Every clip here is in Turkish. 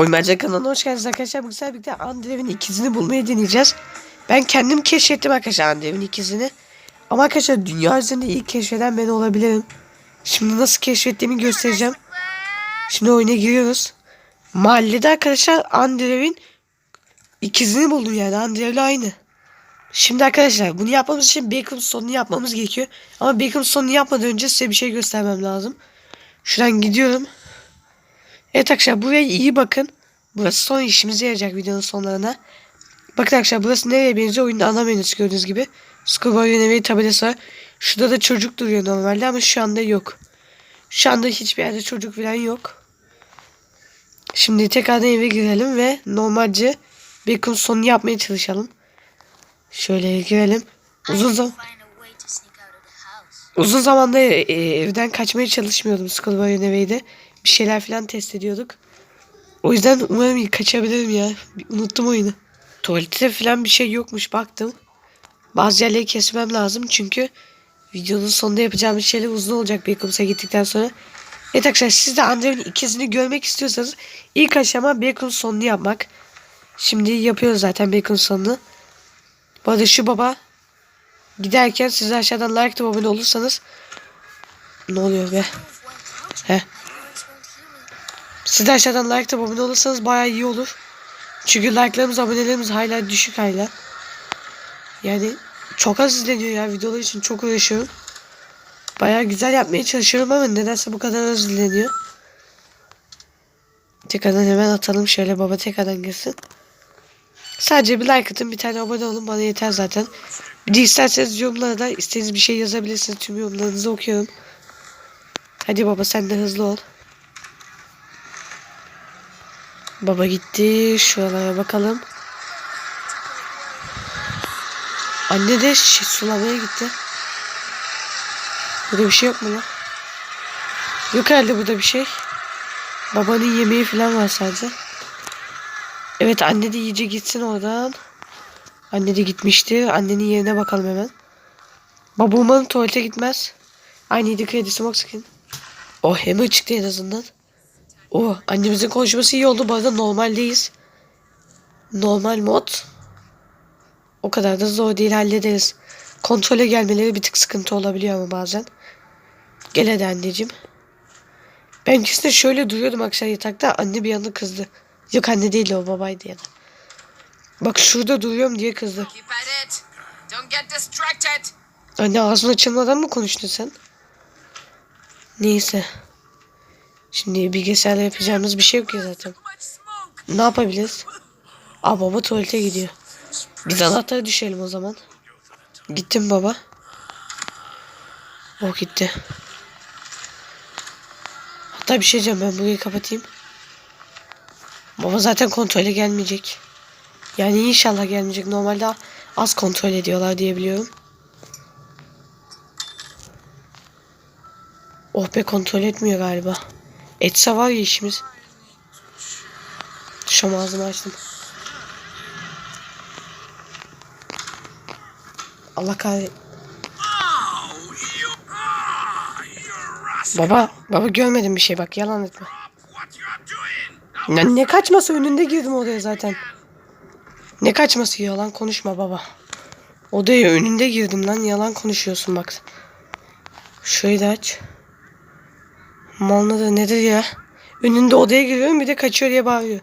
Oymaca kanalına hoş geldiniz arkadaşlar. Bugün sizlerle birlikte Andrev'in ikizini bulmayı deneyeceğiz. Ben kendim keşfettim arkadaşlar Andrev'in ikizini. Ama arkadaşlar dünya üzerinde ilk keşfeden ben olabilirim. Şimdi nasıl keşfettiğimi göstereceğim. Şimdi oyuna giriyoruz. Mahallede arkadaşlar Andrev'in ikizini buldum yani Andrev'le aynı. Şimdi arkadaşlar bunu yapmamız için Beckham sonunu yapmamız gerekiyor. Ama Beckham sonunu yapmadan önce size bir şey göstermem lazım. Şuradan gidiyorum. Evet arkadaşlar buraya iyi bakın. Burası son işimize yarayacak videonun sonlarına. Bakın arkadaşlar burası nereye benziyor? Oyunun ana menüsü gördüğünüz gibi. Schoolboy Universe tabelası var. Şurada da çocuk duruyor normalde ama şu anda yok. Şu anda hiçbir yerde çocuk falan yok. Şimdi tekrardan eve girelim ve normalce Beckham sonunu yapmaya çalışalım. Şöyle girelim. Uzun zaman. Uzun zamanda e, evden kaçmaya çalışmıyordum Schoolboy Universe'de. Bir şeyler falan test ediyorduk. O yüzden umarım kaçabilirim ya. Unuttum oyunu. Tuvalette falan bir şey yokmuş baktım. Bazı yerleri kesmem lazım çünkü videonun sonunda yapacağımız şeyler uzun olacak Beacon's'a gittikten sonra. Evet arkadaşlar siz de Andrew'in ikizini görmek istiyorsanız ilk aşama Bacon sonunu yapmak. Şimdi yapıyoruz zaten Bacon sonunu. Bu arada şu baba giderken siz aşağıdan like abone olursanız ne oluyor be? He. Siz de aşağıdan like to abone olursanız baya iyi olur. Çünkü like'larımız abonelerimiz hala düşük hala. Yani çok az izleniyor ya videolar için çok uğraşıyorum. Baya güzel yapmaya çalışıyorum ama nedense bu kadar az izleniyor. Tekrardan hemen atalım şöyle baba tekrardan gelsin. Sadece bir like atın bir tane abone olun bana yeter zaten. Bir de isterseniz yorumlara da istediğiniz bir şey yazabilirsiniz. Tüm yorumlarınızı okuyorum. Hadi baba sen de hızlı ol. Baba gitti. Şuralara bakalım. Anne de şi- sulamaya gitti. Burada bir şey yok mu lan? Yok herhalde burada bir şey. Babanın yemeği falan var sadece. Evet anne de iyice gitsin oradan. Anne de gitmişti. Annenin yerine bakalım hemen. Baba umarım tuvalete gitmez. Yedi kredi smoke skin. Oh hemen çıktı en azından. Oh annemizin konuşması iyi oldu. Bu arada normaldeyiz. Normal mod. O kadar da zor değil hallederiz. Kontrole gelmeleri bir tık sıkıntı olabiliyor ama bazen. Gel hadi anneciğim. Ben kesin şöyle duruyordum akşam yatakta. Anne bir anda kızdı. Yok anne değil o babaydı ya da. Bak şurada duruyorum diye kızdı. Anne ağzını açılmadan mı konuştun sen? Neyse. Şimdi bilgisayarla yapacağımız bir şey yok ya zaten. Ne yapabiliriz? Aa baba tuvalete gidiyor. Biz anahtara düşelim o zaman. Gittim baba. O gitti. Hatta bir şey diyeceğim ben burayı kapatayım. Baba zaten kontrole gelmeyecek. Yani inşallah gelmeyecek. Normalde az kontrol ediyorlar diye biliyorum. Oh be kontrol etmiyor galiba. Etse var ya işimiz. Şam ağzımı açtım. Allah kahretsin. Baba, baba görmedim bir şey bak yalan etme. Ne, ne kaçması önünde girdim odaya zaten. Ne kaçması yalan konuşma baba. Odaya önünde girdim lan yalan konuşuyorsun bak. Da aç. Malına da nedir ya? Önünde odaya giriyorum bir de kaçıyor diye bağırıyor.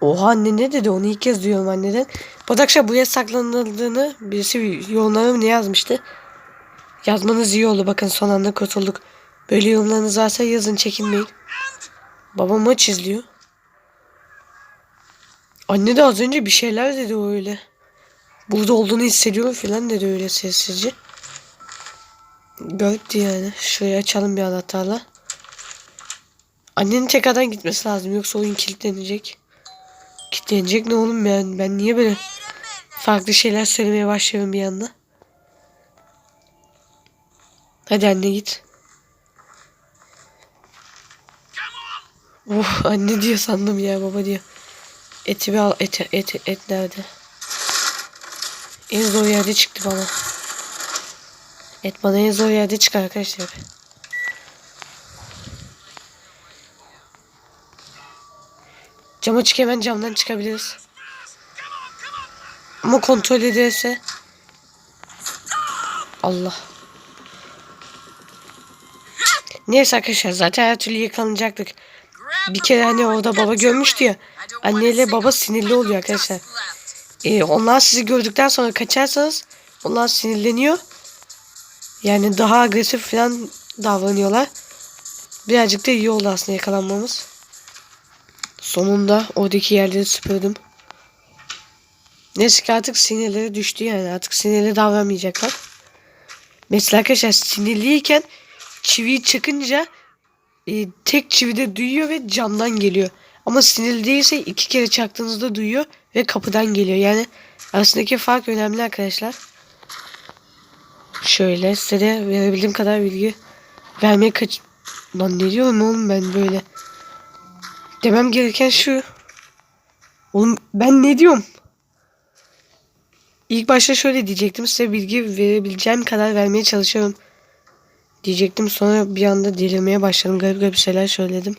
Oha anne ne dedi onu ilk kez duyuyorum anneden. Bu akşam buraya saklanıldığını birisi yorumlara ne yazmıştı? Yazmanız iyi oldu bakın son anda kurtulduk. Böyle yorumlarınız varsa yazın çekinmeyin. Babam maç izliyor. Anne de az önce bir şeyler dedi öyle. Burada olduğunu hissediyorum falan dedi öyle sessizce. Garipti yani. Şurayı açalım bir anahtarla. Annenin tekrardan gitmesi lazım yoksa oyun kilitlenecek. Kilitlenecek ne oğlum ben ben niye böyle farklı şeyler söylemeye başlıyorum bir anda. Hadi anne git. Oh anne diyor sandım ya baba diyor. Eti bir al et et et nerede? En zor yerde çıktı bana. Et bana en zor yerde çıkar arkadaşlar. Cama çık hemen camdan çıkabiliriz. Ama kontrol ederse. Allah. Neyse arkadaşlar zaten her türlü yakalanacaktık. Bir kere hani orada baba görmüştü ya. Anneyle baba sinirli oluyor arkadaşlar. Ee, onlar sizi gördükten sonra kaçarsanız onlar sinirleniyor. Yani daha agresif falan davranıyorlar. Birazcık da iyi oldu aslında yakalanmamız. Sonunda oradaki yerleri süpürdüm. Neyse ki artık sinirleri düştü yani artık sinirli davranmayacaklar. Mesela arkadaşlar sinirliyken çiviyi çakınca e, tek çivide duyuyor ve camdan geliyor. Ama sinirli değilse iki kere çaktığınızda duyuyor ve kapıdan geliyor. Yani arasındaki fark önemli arkadaşlar. Şöyle size de verebildiğim kadar bilgi vermeye kaç... Lan ne diyorum oğlum ben böyle? Demem gereken şu. Oğlum ben ne diyorum? İlk başta şöyle diyecektim size bilgi verebileceğim kadar vermeye çalışıyorum. Diyecektim sonra bir anda delirmeye başladım. Garip garip şeyler söyledim.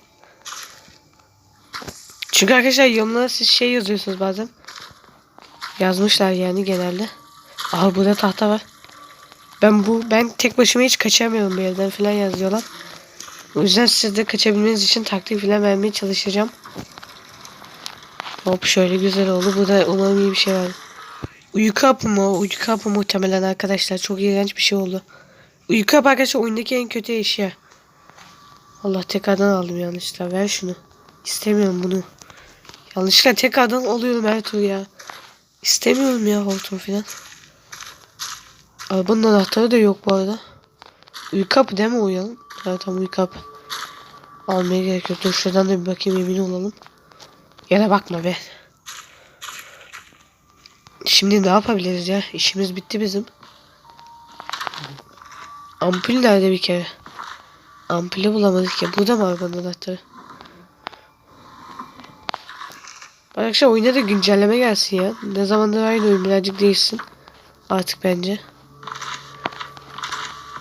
Çünkü arkadaşlar yorumlara siz şey yazıyorsunuz bazen. Yazmışlar yani genelde. Aha burada tahta var. Ben bu ben tek başıma hiç kaçamıyorum bir yerden falan yazıyorlar. O yüzden siz de kaçabilmeniz için taktik falan vermeye çalışacağım. Hop şöyle güzel oldu. Burada umarım iyi bir şey var. Uyku hapı mı? Uyku hapı muhtemelen arkadaşlar. Çok iğrenç bir şey oldu. Uyku hapı arkadaşlar oyundaki en kötü eşya. Allah tekrardan aldım yanlışlıkla. Ver şunu. İstemiyorum bunu. Yanlışlıkla tekrardan alıyorum her tur ya. İstemiyorum ya hortum falan. Arabanın anahtarı da yok bu arada. Uyku kapı değil mi uyuyalım? Evet tamam uyku kapı. Almaya gerek yok. Dur şuradan da bir bakayım emin olalım. Yere bakma be. Şimdi ne yapabiliriz ya? İşimiz bitti bizim. Ampul nerede bir kere? Ampulü bulamadık ya. Burada mı arabanın anahtarı? Arkadaşlar oyuna da güncelleme gelsin ya. Ne zamandır aynı oyun birazcık değişsin. Artık bence.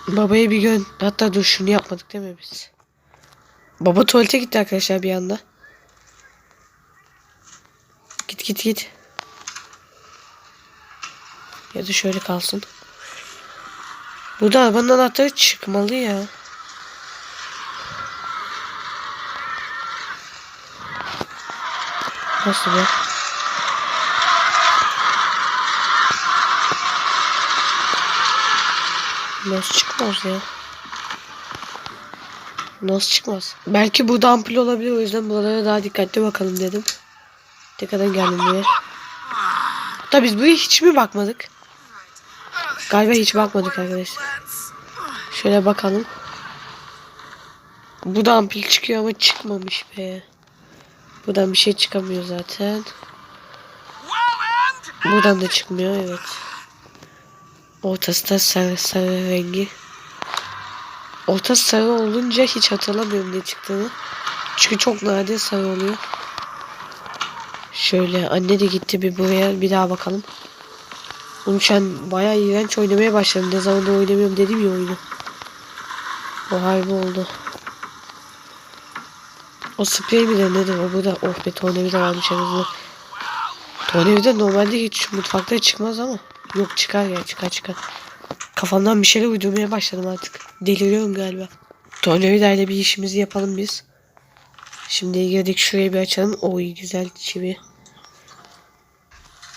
Babaya bir gün hatta dur şunu yapmadık değil mi biz? Baba tuvalete gitti arkadaşlar bir anda. Git git git. Ya da şöyle kalsın. Burada arabanın anahtarı çıkmalı ya. Nasıl be? Nasıl çıkmaz ya? Nasıl çıkmaz? Belki burada ampul olabilir o yüzden buralara daha dikkatli bakalım dedim. Tekrardan geldim buraya. Hatta biz buraya hiç mi bakmadık? Galiba hiç bakmadık arkadaşlar. Şöyle bakalım. Burada ampul çıkıyor ama çıkmamış be. Buradan bir şey çıkamıyor zaten. Buradan da çıkmıyor evet. Ortası da sarı sarı rengi. Ortası sarı olunca hiç hatırlamıyorum ne çıktığını. Çünkü çok nadir sarı oluyor. Şöyle anne de gitti bir buraya bir daha bakalım. Oğlum an bayağı iğrenç oynamaya başladım. Ne zamandır oynamıyorum dedim ya oyunu. O harbi oldu. O sprey mi de nedir o bu da oh be tornavida varmış en azından. Tornavida normalde hiç mutfakta çıkmaz ama. Yok çıkar ya çıkar çıkar. Kafamdan bir şeyler uydurmaya başladım artık. Deliriyorum galiba. Tornavida ile bir işimizi yapalım biz. Şimdi girdik şurayı bir açalım. Oy güzel çivi.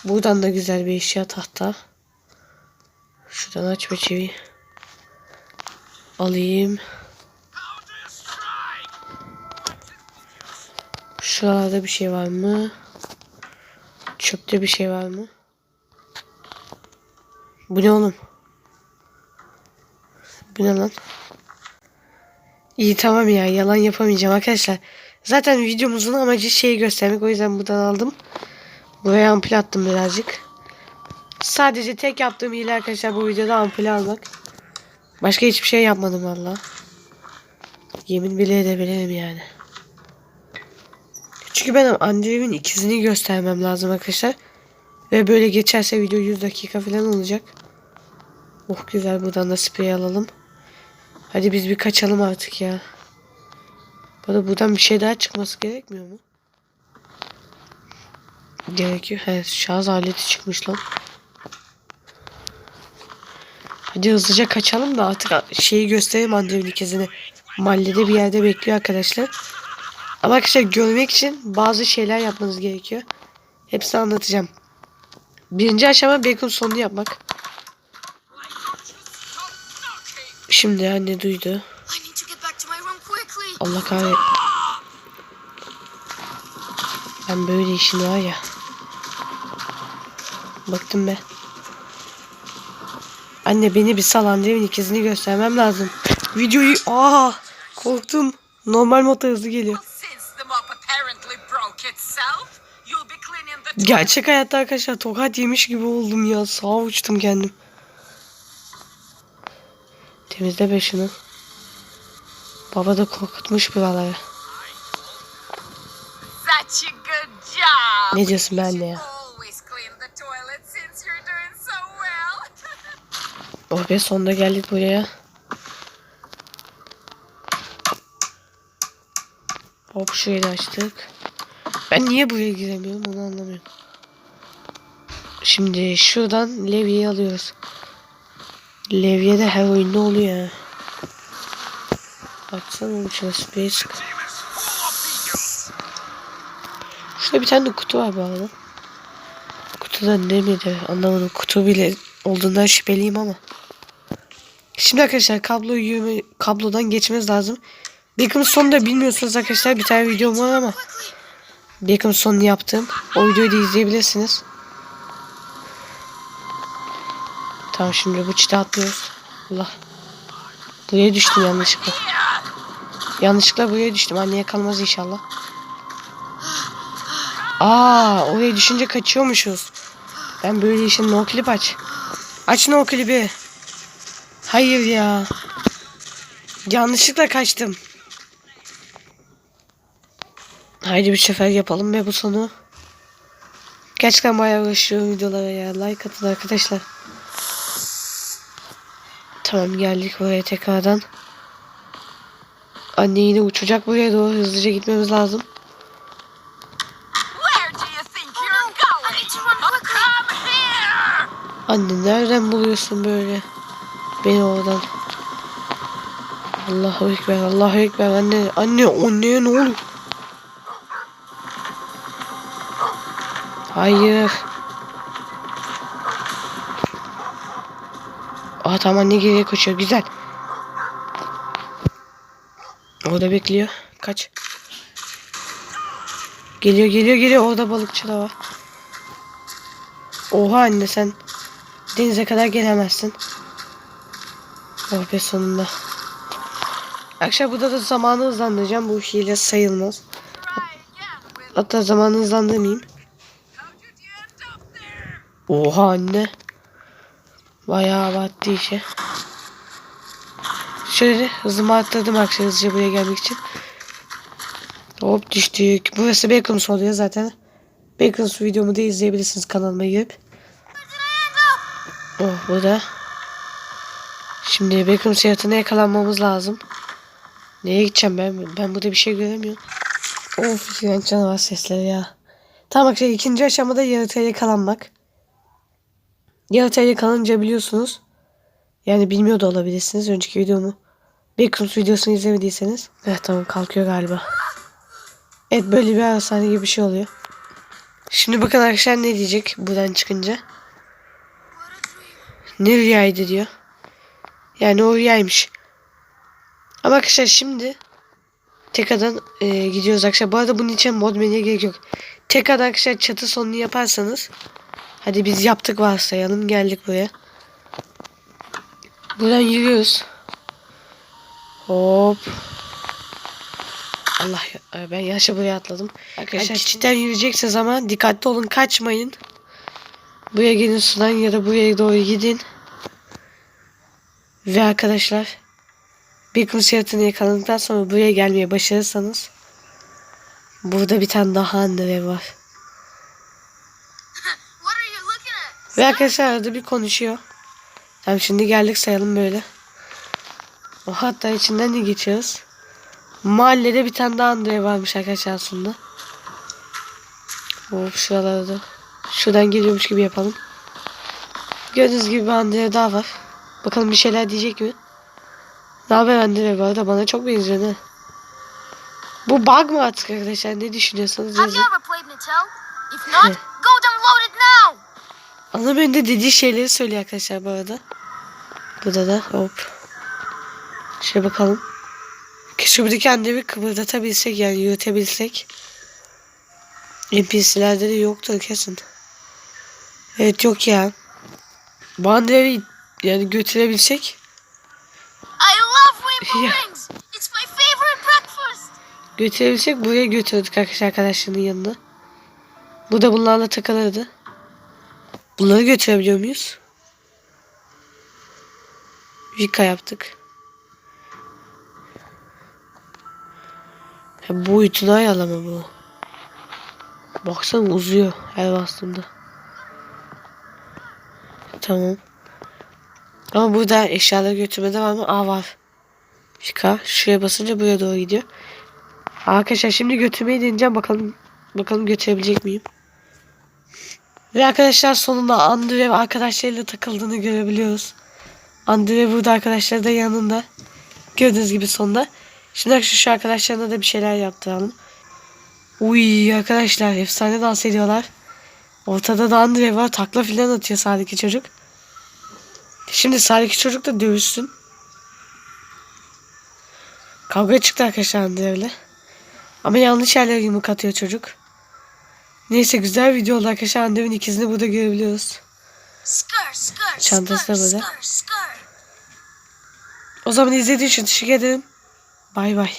Buradan da güzel bir eşya tahta. Şuradan aç ve çivi. Alayım. Şuralarda bir şey var mı? Çöpte bir şey var mı? Bu ne oğlum? Bu ne lan? İyi tamam ya yalan yapamayacağım arkadaşlar. Zaten videomuzun amacı şeyi göstermek o yüzden buradan aldım. Buraya ampul attım birazcık. Sadece tek yaptığım hile arkadaşlar bu videoda ampul almak. Başka hiçbir şey yapmadım valla. Yemin bile edebilirim yani. Çünkü ben Andrew'in ikizini göstermem lazım arkadaşlar. Ve böyle geçerse video 100 dakika falan olacak. Oh güzel buradan da sprey alalım. Hadi biz bir kaçalım artık ya. Bana buradan bir şey daha çıkması gerekmiyor mu? gerekiyor. He şarj aleti çıkmış lan. Hadi hızlıca kaçalım da artık şeyi göstereyim Andrew'in ikezini. Mahallede bir yerde bekliyor arkadaşlar. Ama arkadaşlar görmek için bazı şeyler yapmanız gerekiyor. Hepsini anlatacağım. Birinci aşama bacon sonunu yapmak. Şimdi anne duydu. Allah kahret. Ben böyle işin var ya. Baktım be. Anne beni bir sal Andrew'in ikizini göstermem lazım. Videoyu... Aa korktum. Normal modda hızlı geliyor. Gerçek hayatta arkadaşlar tokat yemiş gibi oldum ya. Sağa uçtum kendim. Temizle be şunu. Baba da korkutmuş buraları. Ne diyorsun ben de ya? Oh be sonunda geldik buraya. Hop şurayı da açtık. Ben niye buraya giremiyorum onu anlamıyorum. Şimdi şuradan levyeyi alıyoruz. Levye de her oyunda oluyor. Baksana sprey sık. Şurada bir tane de kutu var bu arada. Kutuda ne miydi anlamadım. Kutu bile olduğundan şüpheliyim ama. Şimdi arkadaşlar kablo yürüme, kablodan geçmemiz lazım. Back'ın sonunda bilmiyorsunuz arkadaşlar bir tane videom var ama Back'ın sonunu yaptım. O videoyu da izleyebilirsiniz. Tamam şimdi bu çite atlıyoruz. Allah. Buraya düştüm yanlışlıkla. Yanlışlıkla buraya düştüm. Anneye kalmaz inşallah. Aa, oraya düşünce kaçıyormuşuz. Ben böyle işin no clip aç. Aç no clip'i. Hayır ya. Yanlışlıkla kaçtım. Haydi bir sefer yapalım ve bu sonu. Gerçekten bayağı uğraşıyorum videolara ya. Like atın arkadaşlar. Tamam geldik buraya tekrardan. Anne yine uçacak buraya doğru hızlıca gitmemiz lazım. Anne nereden buluyorsun böyle? Beni oradan. Allahu Ekber, Allahu Ekber. Anne, anne, anneye ne oluyor? Hayır. Aa tamam anne geriye koşuyor. Güzel. Orada bekliyor. Kaç. Geliyor geliyor geliyor. Orada balıkçı da var. Oha anne sen denize kadar gelemezsin. Oh be sonunda. Akşam burada da zamanı hızlandıracağım. Bu hile sayılmaz. Hatta zamanı hızlandırmayayım. Oha anne. Bayağı abarttı işe. Şöyle hızımı arttırdım akşam hızlıca buraya gelmek için. Hop düştük. Burası Bacon's oluyor zaten. Bacon's videomu da izleyebilirsiniz kanalıma girip. Oh burada. Şimdi Beckham seyahatine yakalanmamız lazım. Nereye gideceğim ben? Ben burada bir şey göremiyorum. Of iğrenç canavar sesleri ya. Tamam arkadaşlar ikinci aşamada yaratığa yakalanmak. Yaratığa yakalanınca biliyorsunuz. Yani bilmiyor da olabilirsiniz önceki videomu. Beckham videosunu izlemediyseniz. Evet tamam kalkıyor galiba. Evet böyle bir arasane gibi bir şey oluyor. Şimdi bakın arkadaşlar ne diyecek buradan çıkınca. Ne rüyaydı diyor. Yani o rüyaymış. Ama arkadaşlar şimdi tekrardan e, gidiyoruz arkadaşlar. Bu arada bunun için mod menüye gerek yok. Tekrardan arkadaşlar çatı sonunu yaparsanız. Hadi biz yaptık varsayalım. Geldik buraya. Buradan yürüyoruz. Hop. Allah ya, ben yaşa buraya atladım. Arkadaşlar cidden yürüyeceksiniz ama dikkatli olun kaçmayın. Buraya gelin sudan ya da buraya doğru gidin. Ve arkadaşlar bir kum seyahatini yakaladıktan sonra buraya gelmeye başarırsanız burada bir tane daha anne var. Ve arkadaşlar arada bir konuşuyor. Tamam şimdi geldik sayalım böyle. O hatta içinden de geçiyoruz. Mahallede bir tane daha Andre varmış arkadaşlar aslında. Hop şuralarda. Şuradan geliyormuş gibi yapalım. Gördüğünüz gibi bir Andre daha var. Bakalım bir şeyler diyecek mi? Ne haber Andre bu arada bana çok benziyor ne? Bu bug mı artık arkadaşlar ne düşünüyorsanız yazın. Anam önünde dediği şeyleri söylüyor arkadaşlar bu arada. Burada da hop. Şöyle bakalım. Keşke buradaki annemi kıpırdatabilsek yani yürütebilsek. NPC'lerde de yoktur kesin. Evet yok ya. Bu annemi yani götürebilsek. I love rainbow Yeah. rings! It's my favorite breakfast! Götürebilsek buraya götürdük arkadaşlar arkadaşlarının yanına. Bu da bunlarla takılırdı. Bunları götürebiliyor muyuz? Vika yaptık. Ya boyutunu ayarlama bu. Baksana uzuyor her bastığımda. Tamam. Ama burada eşyaları götürmede var mı? Aa var. Vika. Şuraya basınca buraya doğru gidiyor. Arkadaşlar şimdi götürmeyi deneyeceğim. Bakalım bakalım götürebilecek miyim? Ve arkadaşlar sonunda Andre ve arkadaşlarıyla takıldığını görebiliyoruz. Andre burada arkadaşlar da yanında. Gördüğünüz gibi sonunda. Şimdi arkadaşlar şu arkadaşlarına da bir şeyler yaptıralım. Uy arkadaşlar efsane dans ediyorlar. Ortada da Andre var. Takla filan atıyor sağdaki çocuk. Şimdi sağdaki çocuk da dövüşsün. Kavga çıktı arkadaşlar Andre'yle. Ama yanlış yerlere yumruk atıyor çocuk. Neyse güzel video oldu arkadaşlar. Andrew'in ikizini burada görebiliyoruz. Çantası da böyle. skr, skr. O zaman izlediğiniz için teşekkür ederim. Bay bay.